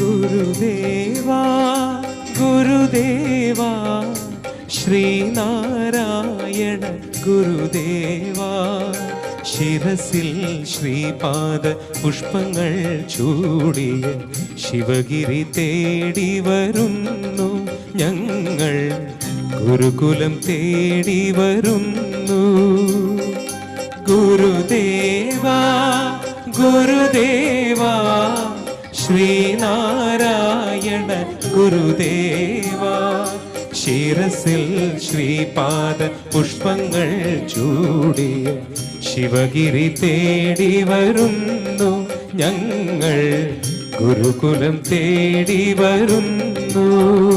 ഗുരുദേവാ ഗുരുദേവാ ശ്രീനാരായണ ഗുരുദേവാ. ശിരസിൽ ശ്രീപാദ പുഷ്പങ്ങൾ ചൂടിയ ശിവഗിരി തേടി വരുന്നു ഞങ്ങൾ. ഗുരുകുലം തേടി വരുന്നു. ഗുരുദേവാ ഗുരുദേവാ ശ്രീനാരായണ ഗുരുദേവാ. ശിരസിൽ ശ്രീപാദ പുഷ്പങ്ങൾ ചൂടി ശിവഗിരി തേടി വരുന്നു ഞങ്ങൾ. ഗുരുകുലം തേടി വരുന്നു.